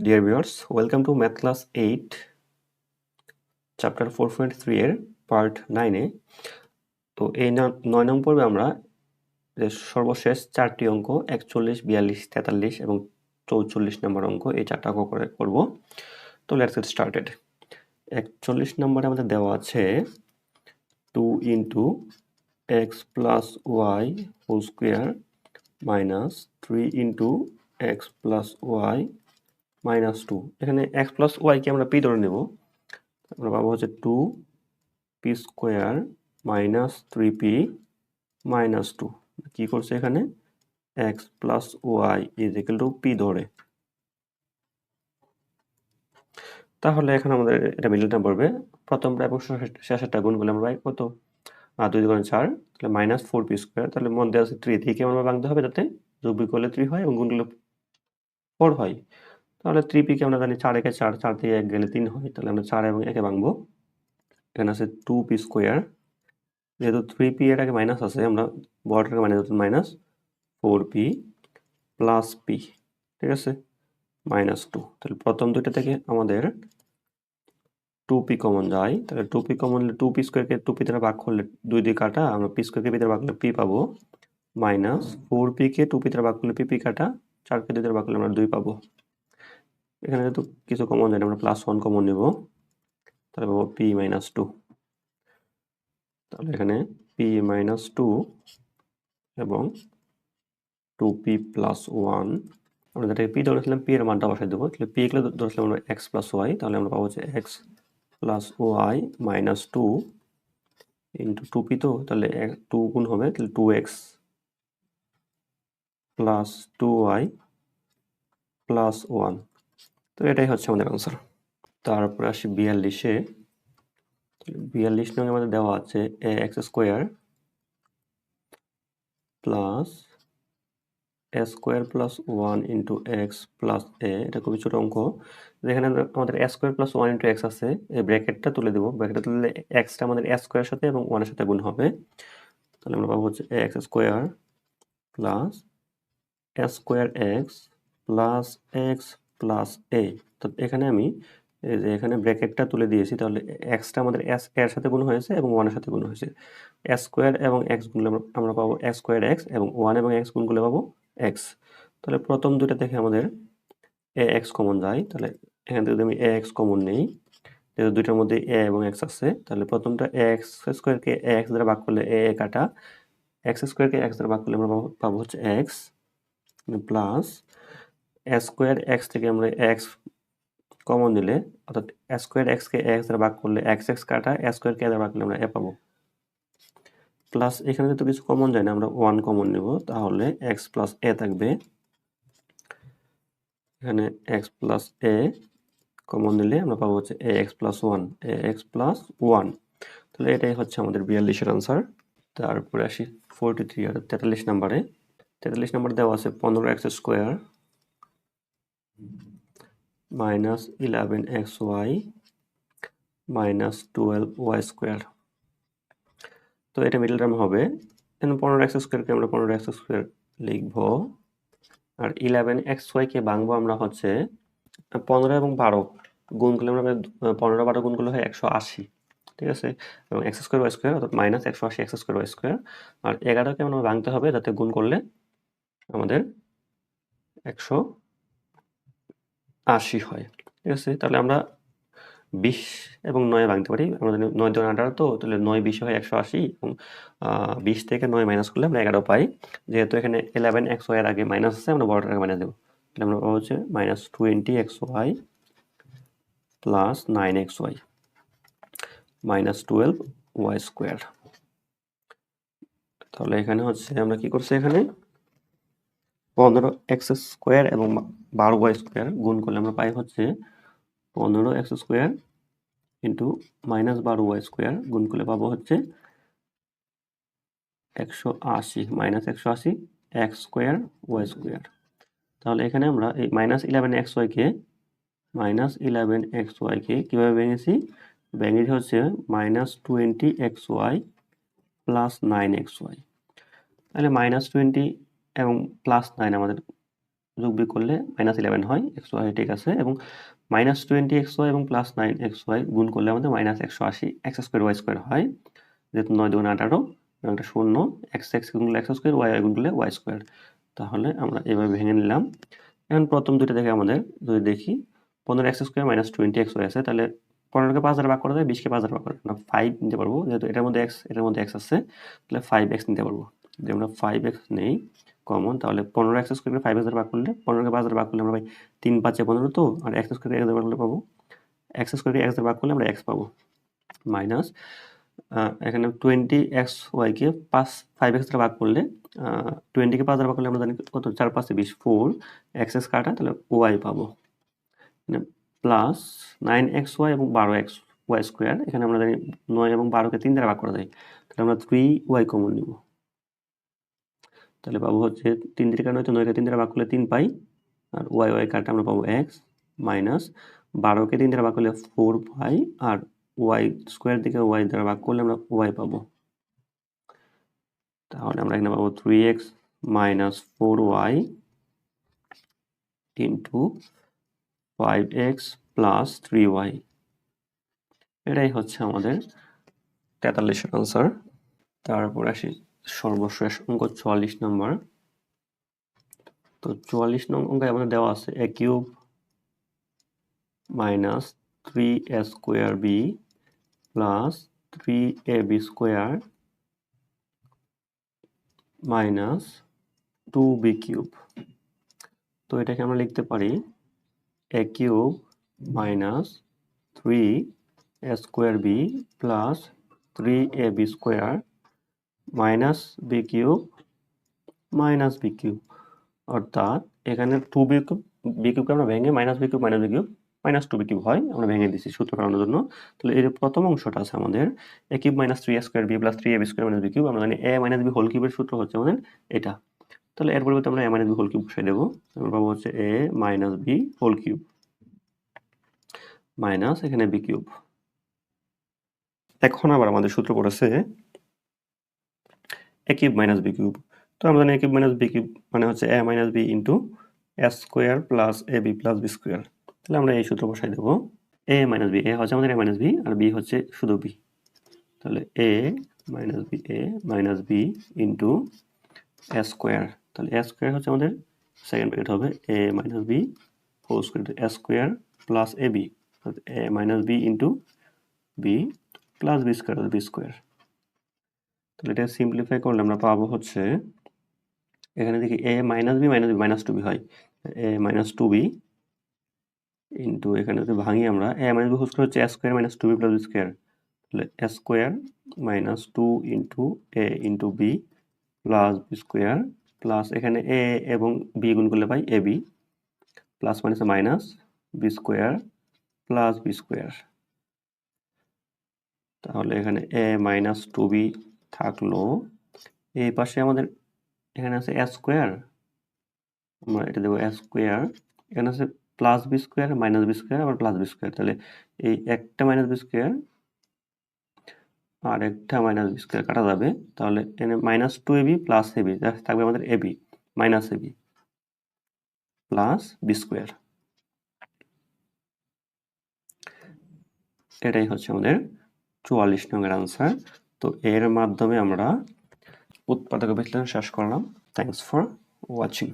Dear viewers, welcome to Math Class 8, Chapter 4.3 এর part 9 এ। তো এই ন- নয় নম্বর পর্বে আমরা সর্বশেষ চারটি অঙ্ক একচল্লিশ বিয়াল্লিশ তেতাল্লিশ এবং চৌচল্লিশ নম্বর অঙ্ক এই চারটা অঙ্ক করে করব। তো লেটস গেট স্টার্টেড একচল্লিশ নম্বরে আমাদের দেওয়া আছে two into X plus Y whole square minus three into X plus Y minus two এখানে এক্স প্লাস ওয়াইকে আমরা পি ধরে নেব। আমরা পাবো হচ্ছে two P square minus three P minus two কী করছে এখানে? X plus Y is equal to P ধরে। তাহলে এখন আমাদের এটা মিডল পড়বে। প্রথম এবং শেষের- শেষেরটা গুণ করলে আমরা কত? দুই দুগুণ চার, তাহলে মাইনাস ফোর পি স্কোয়ার তাহলে মধ্যে আছে থ্রি থেকে আমরা ভাঙতে হবে যাতে যোগ করলে থ্রি হয় এবং গুণ করলে ফোর হয়। তাহলে থ্রি পিকে আমরা জানি চার একে চার চার থেকে এক গেলে তিন হয়, তাহলে আমরা চার এবং একে ভাঙবো। এখানে আছে টু পি স্কোয়ার যেহেতু থ্রি পি আগে মাইনাস আছে, আমরা বড়টাকে minus minus four P plus P ঠিক আছে? মাইনাস টু তাহলে প্রথম দুইটা থেকে আমাদের টু পি কমন যায়। তাহলে two p common two p স্কোয়ারকে টু পি দ্বারা ভাগ করলে দুই দুই কাটা, আমরা পি স্কোয়ারকে দ্বারা ভাগ করলে পি পাবো। মাইনাস ফোর পিকে টু পি দ্বারা ভাগ করলে পি পি কাটা, চারকে দুই দ্বারা ভাগ করলে আমরা দুই পাবো। এখানে যেহেতু কিছু কমন যায় আমরা প্লাস ওয়ান কমন নেব। তাহলে পাবো পি মাইনাস টু তাহলে এখানে পি মাইনাস টু এবং টু পি প্লাস ওয়ান আমরা যেটাকে পি ধরেছিলাম পি এর মানটা বসাই দেবো। তাহলে পি এগুলো ধরেছিলাম আমরা এক্স প্লাস ওয়াই তাহলে আমরা পাবো হচ্ছে x plus y minus two into two p তো, তাহলে টু গুণ হবে, তাহলে two x plus two y plus one তো এটাই হচ্ছে আমাদের অ্যান্সার তারপরে আসি বিয়াল্লিশে বিয়াল্লিশ নং আমাদের দেওয়া আছে a x square plus a square plus one into x plus a, এটা খুবই ছোট অঙ্ক। যেখানে আমাদের a square plus one into x আছে, এই ব্র্যাকেটটা তুলে দেবো। ব্র্যাকেটটা তুললে এক্সটা আমাদের এ স্কোয়ারের সাথে এবং ওয়ানের সাথে গুণ হবে। তাহলে আমরা পাবো হচ্ছে a x square plus a square x plus x plus a তো এখানে আমি, এই যে এখানে ব্র্যাকেটটা তুলে দিয়েছি, তাহলে এক্সটা আমাদের এস এর সাথে গুণ হয়েছে এবং ওয়ানের সাথে গুণ হয়েছে। এস স্কোয়ার এবং এক্স গুণলে আমরা- পাবো এক্স স্কোয়ার এক্স এবং ওয়ান এবং এক্স গুণ পাবো এক্স তাহলে প্রথম দুইটা থেকে আমাদের এ এক্স কমন যায়। তাহলে এখান থেকে যদি আমি এ এক্স কমন নেই, যেহেতু দুইটার মধ্যে এ এবং এক্স আছে, তাহলে প্রথমটা এক্স স্কোয়ারকে এ এক্স দ্বারা ভাগ করলে এ এ কাটা। এক্স স্কোয়ারকে এক্স দ্বারা ভাগ করলে আমরা পাবো- হচ্ছে x plus a square x থেকে আমরা এক্স কমন দিলে অর্থাৎ স্কোয়ার এক্সকে এক্স দ্বারা ভাগ করলে এক্স এক্স কাটা স্কোয়ার কে দ্বারা ভাগ করলে আমরা এ পাবো। প্লাস এখানে যেহেতু কিছু কমন যায় না, আমরা ওয়ান কমন নেব, তাহলে এক্স প্লাস এ থাকবে। এখানে এক্স প্লাস এ কমন নিলে আমরা পাবো হচ্ছে a x plus one a x plus one তাহলে এটাই হচ্ছে আমাদের বিয়াল্লিশের আনসার তারপরে আসি ফোরটি থ্রি আর তেতাল্লিশ নাম্বারে তেতাল্লিশ নাম্বার দেওয়া আছে পনেরো x square minus eleven x y minus twelve y square তো এটা মিডল টার্ম হবে। পনেরো এক্স স্কোয়ারকে আমরা পনেরো এক্স স্কোয়ার লিখব। আর ইলেভেন এক্স ওয়াইকে ভাঙবো আমরা হচ্ছে পনেরো এবং বারো। গুণ করলে আমরা পনেরো বারো গুণ করলে হয় একশো আশি। ঠিক আছে? এবং এক্স স্কোয়ার ওয়াই স্কোয়ার অর্থাৎ মাইনাস একশো আশি এক্স স্কোয়ার ওয়াই স্কোয়ার আর এগারোকে আমরা ভাঙতে হবে যাতে গুণ করলে আমাদের একশো আশি হয়। ঠিক আছে? তাহলে আমরা বিশ এবং নয় ভাঙতে পারি। আমরা নয় দুই আঠারো তো, তাহলে নয় বিশ হয় একশো আশি এবং বিশ থেকে নয় মাইনাস করলে আমরা এগারো পাই। যেহেতু এখানে ইলেভেন ওয়াই এর আগে মাইনাস আছে, আমরা বড়টাকে মাইনাস দেবো। তাহলে আমরা পাবো হচ্ছে minus twenty x y plus nine x y minus twelve y square তাহলে এখানে হচ্ছে আমরা কি করছি এখানে? পনেরো এক্স স্কোয়ার এবং বারো ওয়াই স্কোয়ার গুণ করলে আমরা পাই হচ্ছে পনেরো এক্স স্কোয়ার ইন্টু মাইনাস বারো ওয়াই স্কোয়ার গুণ করলে পাবো হচ্ছে একশো আশি, মাইনাস একশো আশি এক্স স্কোয়ার ওয়াই স্কোয়ার। তাহলে এখানে আমরা এই মাইনাস ইলেভেন এক্স ওয়াইকে মাইনাস ইলেভেন এক্স ওয়াইকে কীভাবে ভেঙেছি? ভেঙেছি হচ্ছে minus twenty x y plus nine x y. তাহলে মাইনাস টোয়েন্টি এবং প্লাস নাইন আমাদের যোগ বিয়োগ করলে মাইনাস ইলেভেন হয় এক্স ওয়াই ঠিক আছে, এবং মাইনাস টোয়েন্টি এক্স ওয়াই এবং প্লাস নাইন এক্স ওয়াই গুণ করলে আমাদের মাইনাস একশো আশি এক্স স্কোয়ার ওয়াই স্কোয়ার হয়, যেহেতু নয় দুগুণ আঠারো একটা শূন্য এক্স এক্স গুণ করলে এক্স স্কোয়ার ওয়াই গুণ করলে ওয়াই স্কোয়ার তাহলে আমরা এভাবে ভেঙে নিলাম। এখন প্রথম দুটো দেখে আমাদের যদি দেখি, পনেরো x square minus twenty x y আছে, তাহলে পনেরোকে পাঁচ হাজার ভাগ করা যায়, বিশকে পাঁচ হাজার ভাগ করা আমরা ফাইভ নিতে পারব, যেহেতু এটার মধ্যে এক্স এটার মধ্যে এক্স আছে, তাহলে ফাইভ এক্স নিতে পারব। যদি আমরা ফাইভ এক্স নেই কমন তাহলে পনেরো এক্স স্কোয়ারকে ফাইভ হাজার ভাগ করলে, পনেরোকে পাঁচ হাজার ভাগ করলে আমরা তিন পাঁচে পনেরো তো, আর এক্স স্কোয়ারকে এক হাজার ভাগ করলে পাবো। এক্স স্কোয়ারকে এক হাজার ভাগ করলে আমরা এক্স পাবো মাইনাস এখানে টোয়েন্টি এক্স ওয়াইকে পাঁচ ফাইভ এক্স ভাগ করলে টোয়েন্টিকে পাঁচ হাজার ভাগ করলে আমরা জানি কত, চার, পাঁচে বিশ ফোর এক্স কাটা তাহলে ওয়াই পাবো। প্লাস নাইন এক্স ওয়াই এবং বারো এক্স ওয়াই স্কোয়ার এখানে আমরা জানি নয় এবং বারোকে তিন দ্বারা ভাগ করা যায়, তাহলে আমরা থ্রি ওয়াই কমন নিব। তাহলে পাবো হচ্ছে তিন দিকে কারণ হয়তো নয়কে তিন দ্বারা ভাগ করলে তিন পাই, আর ওয়াই ওয়াই কাটা আমরা পাবো এক্স মাইনাস বারোকে তিন দ্বারা ভাগ করলে ফোর পাই, আর ওয়াই স্কোয়ার দিকে ওয়াই দ্বারা ভাগ করলে আমরা ওয়াই পাবো। তাহলে আমরা এখানে পাবো three x minus four y into five x plus three y এটাই হচ্ছে আমাদের তেতাল্লিশের আনসার তারপর আসি সর্বশেষ অঙ্ক চুয়াল্লিশ নম্বর। তো চুয়াল্লিশ নং অঙ্কে আমাদের দেওয়া আছে a cube minus three a square b plus three a b square minus two b cube তো এটাকে আমরা লিখতে পারি a cube minus three a square b plus three a b square minus b cube minus b cube অর্থাৎ এখানে two b cube b কিউবকে আমরা ভেঙে minus b cube minus b cube minus two b cube হয়, আমরা ভেঙে দিচ্ছি সূত্র কারণের জন্য। তাহলে এর প্রথম অংশটা আছে আমাদের a cube minus three square b plus three a b square minus b cube আমরা জানি এ মাইনাস বি হোল কিউবের সূত্র হচ্ছে আমাদের এটা। তাহলে এর পরিবর্তে আমরা a minus b whole cube বসাই দেবো। আমরা পাবো হচ্ছে a minus b whole cube minus এখানে বি কিউব এখন আবার আমাদের সূত্র পড়েছে a cube minus b cube তো আমরা জানি a cube minus b cube মানে হচ্ছে a minus b into a square plus a b plus b square তাহলে আমরা এই সূত্র বসাই দেবো। এ মাইনাস বি এ হচ্ছে আমাদের এ মাইনাস বি আর বি হচ্ছে শুধু বি তাহলে a minus b a minus b into a square তাহলে এ স্কোয়ার হচ্ছে আমাদের সেকেন্ড ব্র্যাকেট হবে। A minus b whole square a square plus a b a minus b into b plus b square b square তাহলে এটা simplify করলে আমরা পাবো হচ্ছে, এখানে দেখি a minus b minus b minus two b হয়। A minus two b into এখানে যদি ভাঙি আমরা a minus b whole square হচ্ছে a square minus two b plus b square তাহলে a square minus two into a into b plus b square plus এখানে a এবং b গুণ করলে পাই a b plus minus minus b square plus b square তাহলে এখানে এ minus two B থাকল। এই পাশে আমাদের এখানে আছে এ স্কোয়ার আমরা এটা দেবো এ স্কোয়ার এখানে আছে plus b square minus b square আবার প্লাস বি স্কোয়ার তাহলে এই একটা মাইনাস বি স্কোয়ার আর একটা মাইনাস বি স্কোয়ার কাটা যাবে। তাহলে এখানে minus two a b plus a b থাকবে আমাদের a b minus a b plus b square এটাই হচ্ছে আমাদের চুয়াল্লিশ নংয়ের আনসার তো এর মাধ্যমে আমরা উৎপাদক বিশ্লেষণ শেষ করলাম। Thanks for watching